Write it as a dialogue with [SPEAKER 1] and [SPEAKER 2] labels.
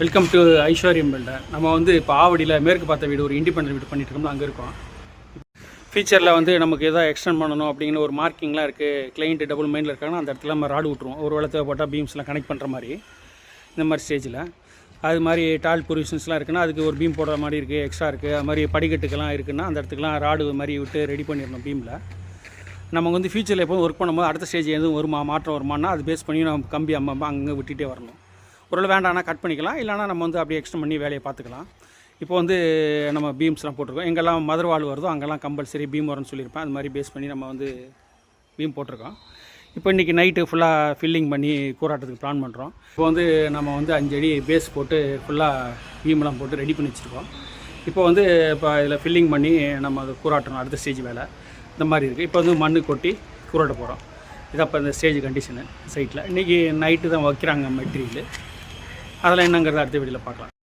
[SPEAKER 1] Welcome to ஐஸ்வர்யம் filter நம்ம வந்து இப்போ ஆவடியில் மேற்கு பார்த்த வீடு ஒரு இண்டிபெண்டன்ட் வீடு பண்ணிட்டு இருக்கோம்ல அங்கே இருக்கோம். ஃபியூச்சரில் வந்து நமக்கு எதாவது எக்ஸ்டெண்ட் பண்ணணும் அப்படிங்கிற ஒரு மார்க்கிங்லாம் இருக்குது கிளைண்ட் டபுள் மைண்டில் இருக்காங்கன்னா அந்த இடத்துல நம்ம ராடு விட்ருவோம் ஒரு வேளை தேவைப்பட்டால் பீம்ஸ்லாம் கனெக்ட் பண்ணுற மாதிரி இந்த மாதிரி ஸ்டேஜில் அது மாதிரி டால் பொரிஷன்ஸ்லாம் இருக்குன்னா அதுக்கு ஒரு பீம் போடுற மாதிரி இருக்குது எக்ஸ்ட்ரா இருக்குது அது மாதிரி படிக்கட்டுக்கெல்லாம் இருக்குன்னா அந்த இடத்துக்குலாம் ராடு மாதிரி விட்டு ரெடி பண்ணிடணும் பீமில் நமக்கு வந்து ஃபியூச்சரில் எப்போதும் ஒர்க் பண்ணும்போது அடுத்த ஸ்டேஜ் எதுவும் வருமா மாற்றம் வருமானா அது பேஸ் பண்ணி நம்ம கம்பி அம்மா அங்கே விட்டுட்டே வரணும். ஒருவேளை வேண்டாம்னா கட் பண்ணிக்கலாம். இல்லைனா நம்ம வந்து அப்படியே எக்ஸ்டெண்ட் பண்ணி வேலையை பார்த்துக்கலாம். இப்போ வந்து நம்ம பீம்ஸ்லாம் போட்டிருக்கோம். எங்கெல்லாம் மதர் வருதோ அங்கெல்லாம் கம்பல்சரி பீம் வரும்னு சொல்லியிருப்பேன். அது மாதிரி பேஸ் பண்ணி நம்ம வந்து பீம் போட்டிருக்கோம். இப்போ இன்றைக்கி நைட்டு ஃபுல்லாக ஃபில்லிங் பண்ணி கூறாட்டத்துக்கு பிளான் பண்ணுறோம் இப்போ வந்து நம்ம வந்து அஞ்சடி பேஸ் போட்டு ஃபுல்லாக பீம்லாம் போட்டு ரெடி பண்ணி வச்சுருக்கோம். இப்போ வந்து இப்போ இதில் ஃபில்லிங் பண்ணி நம்ம அது கூறாட்டணும் அடுத்த ஸ்டேஜ் வேலை. இந்த மாதிரி இருக்குது இப்போ வந்து மண்ணு கொட்டி கூறாட்ட போகிறோம் இதான் இப்போ இந்த ஸ்டேஜ் கண்டிஷனு சைட்டில் இன்றைக்கி நைட்டு தான் வைக்கிறாங்க மெட்டீரியல் அதெல்லாம் என்னங்கிறத அடுத்த வீடியோவில் பார்க்கலாம்.